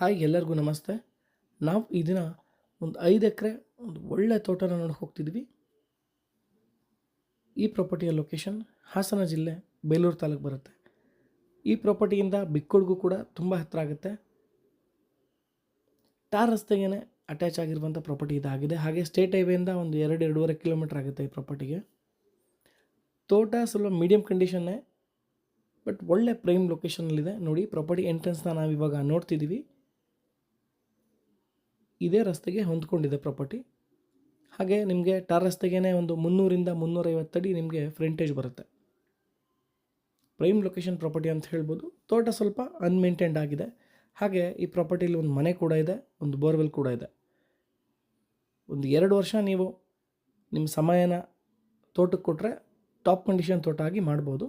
Hi ಎಲ್ಲರಿಗೂ ನಮಸ್ತೆ. ನಾವು ಈ ದಿನ ಒಂದು ಐದು ಎಕರೆ ಒಂದು ಒಳ್ಳೆ ತೋಟನ ನೋಡಕ್ಕೆ ಹೋಗ್ತಿದ್ವಿ. ಈ ಪ್ರಾಪರ್ಟಿಯ ಲೊಕೇಶನ್ ಹಾಸನ ಜಿಲ್ಲೆ ಬೇಲೂರು ತಾಲೂಕು ಬರುತ್ತೆ. ಈ ಪ್ರಾಪರ್ಟಿಯಿಂದ ಬಿಕ್ಕೋಡ್ಗೂ ಕೂಡ ತುಂಬ ಹತ್ತಿರ ಆಗುತ್ತೆ. ಟಾರ್ ರಸ್ತೆಗೇ ಅಟ್ಯಾಚ್ ಆಗಿರುವಂಥ ಪ್ರಾಪರ್ಟಿ ಇದಾಗಿದೆ. ಹಾಗೆ ಸ್ಟೇಟ್ ಹೈವೇಯಿಂದ ಒಂದು ಎರಡು, ಎರಡೂವರೆ ಕಿಲೋಮೀಟ್ರ್ ಆಗುತ್ತೆ ಈ ಪ್ರಾಪರ್ಟಿಗೆ. ತೋಟ ಸ್ವಲ್ಪ ಮೀಡಿಯಂ ಕಂಡೀಷನ್ನೇ ಬಟ್ ಒಳ್ಳೆ ಪ್ರೈಮ್ ಲೊಕೇಶನಲ್ಲಿದೆ ನೋಡಿ ಪ್ರಾಪರ್ಟಿ ಎಂಟ್ರೆನ್ಸ್ನ ನಾವು ಇವಾಗ ನೋಡ್ತಿದ್ದೀವಿ ಇದೇ ರಸ್ತೆಗೆ ಹೊಂದ್ಕೊಂಡಿದೆ ಪ್ರಾಪರ್ಟಿ ಹಾಗೆ ನಿಮಗೆ ಟಾರ್ ರಸ್ತೆಗೇ ಒಂದು ಮುನ್ನೂರಿಂದ ಮುನ್ನೂರೈವತ್ತು ಅಡಿ ನಿಮಗೆ ಫ್ರಂಟೇಜ್ ಬರುತ್ತೆ. ಪ್ರೈಮ್ ಲೊಕೇಶನ್ ಪ್ರಾಪರ್ಟಿ ಅಂತ ಹೇಳ್ಬೋದು. ತೋಟ ಸ್ವಲ್ಪ ಅನ್ಮೇಂಟೈನ್ಡ್ ಆಗಿದೆ. ಹಾಗೆ ಈ ಪ್ರಾಪರ್ಟಿಲಿ ಒಂದು ಮನೆ ಕೂಡ ಇದೆ, ಒಂದು ಬೋರ್ವೆಲ್ ಕೂಡ ಇದೆ. ಒಂದು ಎರಡು ವರ್ಷ ನೀವು ನಿಮ್ಮ ಸಮಯನ ತೋಟಕ್ಕೆ ಕೊಟ್ಟರೆ ಟಾಪ್ ಕಂಡೀಷನ್ ತೋಟ ಆಗಿ ಮಾಡ್ಬೋದು.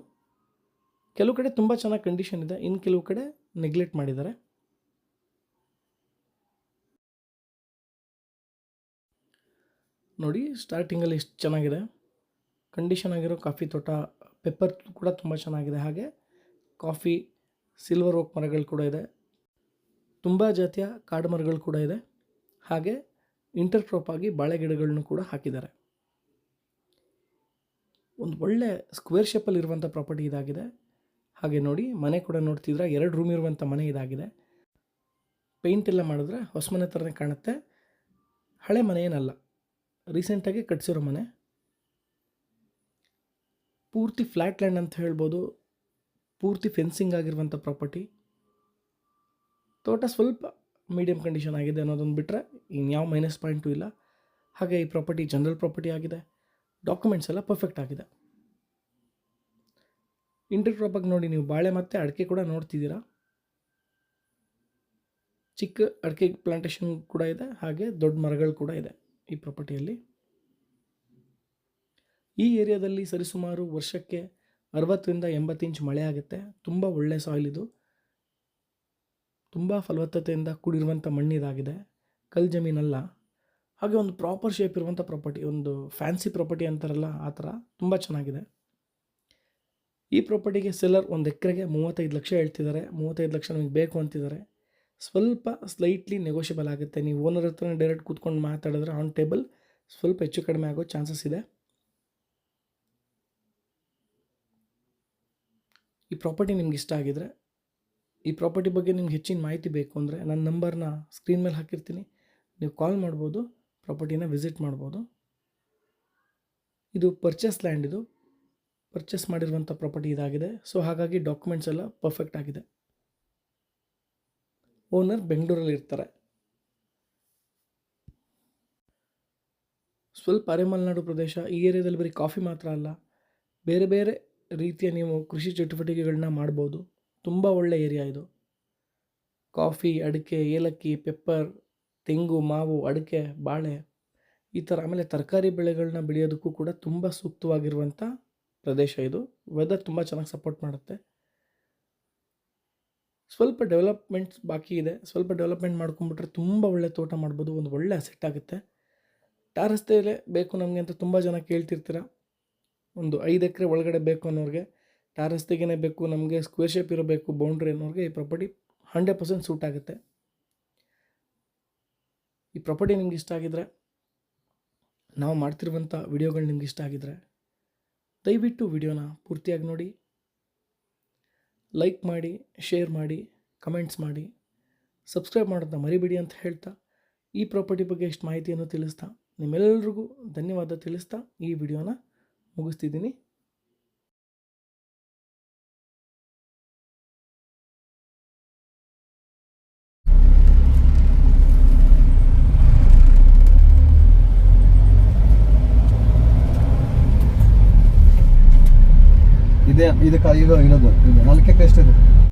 ಕೆಲವು ಕಡೆ ತುಂಬ ಚೆನ್ನಾಗಿ ಕಂಡೀಷನ್ ಇದೆ ಇನ್ನು ಕೆಲವು ಕಡೆ ನೆಗ್ಲೆಕ್ಟ್ ಮಾಡಿದ್ದಾರೆ. ನೋಡಿ ಸ್ಟಾರ್ಟಿಂಗಲ್ಲಿ ಎಷ್ಟು ಚೆನ್ನಾಗಿದೆ. ಕಂಡೀಷನ್ ಆಗಿರೋ ಕಾಫಿ ತೋಟ ಪೆಪ್ಪರ್ ಕೂಡ ತುಂಬ ಚೆನ್ನಾಗಿದೆ. ಹಾಗೆ ಕಾಫಿ ಸಿಲ್ವರ್ ಓಕ್ ಮರಗಳು ಕೂಡ ಇದೆ. ತುಂಬ ಜಾತಿಯ ಕಾಡು ಮರಗಳು ಕೂಡ ಇದೆ. ಹಾಗೆ ಇಂಟರ್ ಕ್ರಾಪ್ ಆಗಿ ಬಾಳೆ ಗಿಡಗಳನ್ನು ಕೂಡ ಹಾಕಿದ್ದಾರೆ. ಒಂದು ಒಳ್ಳೆ ಸ್ಕ್ವೇರ್ ಶೇಪಲ್ಲಿ ಇರುವಂಥ ಪ್ರಾಪರ್ಟಿ ಇದಾಗಿದೆ. ಹಾಗೆ ನೋಡಿ, ಮನೆ ಕೂಡ ನೋಡ್ತಿದ್ರೆ, ಎರಡು ರೂಮ್ ಇರುವಂಥ ಮನೆ ಇದಾಗಿದೆ. ಪೇಂಟ್ ಎಲ್ಲ ಮಾಡಿದ್ರೆ ಹೊಸ ಮನೆ ಥರನೇ ಕಾಣುತ್ತೆ. ಹಳೆ ಮನೆ ಏನಲ್ಲ. ರೀಸೆಂಟಾಗಿ ಕಟ್ಸಿರೋ ಮನೆ. ಪೂರ್ತಿ ಫ್ಲ್ಯಾಟ್ ಲ್ಯಾಂಡ್ ಅಂತ ಹೇಳ್ಬೋದು. ಪೂರ್ತಿ ಫೆನ್ಸಿಂಗ್ ಆಗಿರುವಂಥ ಪ್ರಾಪರ್ಟಿ ತೋಟ ಸ್ವಲ್ಪ ಮೀಡಿಯಂ ಕಂಡೀಷನ್ ಆಗಿದೆ ಅನ್ನೋದೊಂದು ಬಿಟ್ಟರೆ ಇನ್ಯಾವ ಮೈನಸ್ ಪಾಯಿಂಟು ಇಲ್ಲ. ಹಾಗೆ ಈ ಪ್ರಾಪರ್ಟಿ ಜನರಲ್ ಪ್ರಾಪರ್ಟಿ ಆಗಿದೆ. ಡಾಕ್ಯುಮೆಂಟ್ಸ್ ಎಲ್ಲ ಪರ್ಫೆಕ್ಟ್ ಆಗಿದೆ. ಇಂಟರ್ ಕ್ರಾಪಾಗಿ ನೋಡಿ ನೀವು ಬಾಳೆ ಮತ್ತು ಅಡಿಕೆ ಕೂಡ ನೋಡ್ತಿದ್ದೀರಾ. ಚಿಕ್ಕ ಅಡಿಕೆ ಪ್ಲಾಂಟೇಷನ್ ಕೂಡ ಇದೆ. ಹಾಗೆ ದೊಡ್ಡ ಮರಗಳು ಕೂಡ ಇದೆ. ಈ ಪ್ರಾಪರ್ಟಿಯಲ್ಲಿ ಈ ಏರಿಯಾದಲ್ಲಿ ಸರಿಸುಮಾರು ವರ್ಷಕ್ಕೆ ಅರವತ್ತರಿಂದ ಎಂಬತ್ತು ಇಂಚ್ ಮಳೆ ಆಗುತ್ತೆ. ತುಂಬ ಒಳ್ಳೆ ಸಾಯಿಲ್ ಇದು. ತುಂಬ ಫಲವತ್ತತೆಯಿಂದ ಕೂಡಿರುವಂಥ ಮಣ್ಣಿದಾಗಿದೆ. ಕಲ್ ಜಮೀನಲ್ಲ. ಹಾಗೆ ಒಂದು ಪ್ರಾಪರ್ ಶೇಪ್ ಇರುವಂಥ ಪ್ರಾಪರ್ಟಿ ಒಂದು ಫ್ಯಾನ್ಸಿ ಪ್ರಾಪರ್ಟಿ ಅಂತಾರಲ್ಲ, ಆ ಥರ ತುಂಬ ಚೆನ್ನಾಗಿದೆ. ಈ ಪ್ರಾಪರ್ಟಿಗೆ ಸೆಲ್ಲರ್ ಒಂದು ಎಕರೆಗೆ ಮೂವತ್ತೈದು ಲಕ್ಷ ಹೇಳ್ತಿದ್ದಾರೆ. ಮೂವತ್ತೈದು ಲಕ್ಷ ನಮಗೆ ಬೇಕು ಅಂತಿದ್ದಾರೆ. ಸ್ವಲ್ಪ ಸ್ಲೈಟ್ಲಿ ನೆಗೋಷಿಯಬಲ್ ಆಗುತ್ತೆ. ನೀವು ಓನರ್ ಹತ್ರ ಡೈರೆಕ್ಟ್ ಕೂತ್ಕೊಂಡು ಮಾತಾಡಿದ್ರೆ ಆನ್ ಟೇಬಲ್ ಸ್ವಲ್ಪ ಹೆಚ್ಚು ಕಡಿಮೆ ಆಗೋ ಚಾನ್ಸಸ್ ಇದೆ. ಈ ಪ್ರಾಪರ್ಟಿ ನಿಮ್ಗೆ ಇಷ್ಟ ಆಗಿದ್ರೆ, ಈ ಪ್ರಾಪರ್ಟಿ ಬಗ್ಗೆ ನಿಮ್ಗೆ ಹೆಚ್ಚಿನ ಮಾಹಿತಿ ಬೇಕು ಅಂದರೆ ನನ್ನ ನಂಬರ್ನ ಸ್ಕ್ರೀನ್ ಮೇಲೆ ಹಾಕಿರ್ತೀನಿ. ನೀವು ಕಾಲ್ ಮಾಡ್ಬೋದು ಪ್ರಾಪರ್ಟಿನ ವಿಸಿಟ್ ಮಾಡ್ಬೋದು. ಇದು ಪರ್ಚೇಸ್ ಲ್ಯಾಂಡ್ ಇದು. ಪರ್ಚೇಸ್ ಮಾಡಿರುವಂಥ ಪ್ರಾಪರ್ಟಿ ಇದಾಗಿದೆ. ಸೊ ಹಾಗಾಗಿ ಡಾಕ್ಯುಮೆಂಟ್ಸ್ ಎಲ್ಲ ಪರ್ಫೆಕ್ಟ್ ಆಗಿದೆ. ಓನರ್ ಬೆಂಗಳೂರಲ್ಲಿ ಇರ್ತಾರೆ. ಸ್ವಲ್ಪ ಅರೆಮಲೆನಾಡು ಪ್ರದೇಶ, ಈ ಏರಿಯಾದಲ್ಲಿ ಬರೀ ಕಾಫಿ ಮಾತ್ರ ಅಲ್ಲ, ಬೇರೆ ಬೇರೆ ರೀತಿಯ ನೀವು ಕೃಷಿ ಚಟುವಟಿಕೆಗಳನ್ನ ಮಾಡ್ಬೋದು. ತುಂಬ ಒಳ್ಳೆ ಏರಿಯಾ ಇದು. ಕಾಫಿ, ಅಡಿಕೆ, ಏಲಕ್ಕಿ, ಪೆಪ್ಪರ್, ತೆಂಗು, ಮಾವು, ಅಡಿಕೆ, ಬಾಳೆ, ಈ ಥರ ಆಮೇಲೆ ತರಕಾರಿ ಬೆಳೆಗಳನ್ನ ಬೆಳೆಯೋದಕ್ಕೂ ಕೂಡ ತುಂಬ ಸೂಕ್ತವಾಗಿರುವಂಥ ಪ್ರದೇಶ ಇದು. ವೆದರ್ ತುಂಬ ಚೆನ್ನಾಗಿ ಸಪೋರ್ಟ್ ಮಾಡುತ್ತೆ. ಸ್ವಲ್ಪ ಡೆವಲಪ್ಮೆಂಟ್ಸ್ ಬಾಕಿ ಇದೆ. ಸ್ವಲ್ಪ ಡೆವಲಪ್ಮೆಂಟ್ ಮಾಡ್ಕೊಂಬಿಟ್ರೆ ತುಂಬ ಒಳ್ಳೆ ತೋಟ ಮಾಡ್ಬೋದು. ಒಂದು ಒಳ್ಳೆ ಅಸೆಟ್ ಆಗುತ್ತೆ. ಟಾರ್ ರಸ್ತೆಯಲ್ಲೇ ಬೇಕು ನಮಗೆ ಅಂತ ತುಂಬ ಜನ ಕೇಳ್ತಿರ್ತೀರ. ಒಂದು ಐದು ಎಕರೆ ಒಳಗಡೆ ಬೇಕು ಅನ್ನೋರಿಗೆ, ಟಾರ್ ರಸ್ತೆಗೇ ಬೇಕು, ನಮಗೆ ಸ್ಕ್ವೇರ್ ಶೇಪ್ ಇರಬೇಕು ಬೌಂಡ್ರಿ ಅನ್ನೋರಿಗೆ ಈ ಪ್ರಾಪರ್ಟಿ ಹಂಡ್ರೆಡ್ ಪರ್ಸೆಂಟ್ ಸೂಟ್ ಆಗುತ್ತೆ. ಈ ಪ್ರಾಪರ್ಟಿ ನಿಮ್ಗೆ ಇಷ್ಟ ಆಗಿದ್ರೆ, ನಾವು ಮಾಡ್ತಿರುವಂಥ ವಿಡಿಯೋಗಳು ನಿಮ್ಗೆ ಇಷ್ಟ ಆಗಿದ್ರೆ, ದಯವಿಟ್ಟು ವಿಡಿಯೋನ ಪೂರ್ತಿಯಾಗಿ ನೋಡಿ. ಲೈಕ್ ಮಾಡಿ ಶೇರ್ ಮಾಡಿ ಕಮೆಂಟ್ಸ್ ಮಾಡಿ ಸಬ್ಸ್ಕ್ರೈಬ್ ಮಾಡೋದನ್ನ ಮರಿಬೇಡಿ ಅಂತ ಹೇಳ್ತಾ ಈ ಪ್ರಾಪರ್ಟಿ ಬಗ್ಗೆ ಎಷ್ಟು ಮಾಹಿತಿಯನ್ನು ತಿಳಿಸ್ತಾ ನಿಮ್ಮೆಲ್ಲರಿಗೂ ಧನ್ಯವಾದ ತಿಳಿಸ್ತಾ ಈ ವಿಡಿಯೋನ ಮುಗಿಸ್ತಿದ್ದೀನಿ. ಇದೆ ಇದಕ್ಕೆ ಈಗ ಇರೋದು. ಇದು ಎಷ್ಟಿದೆ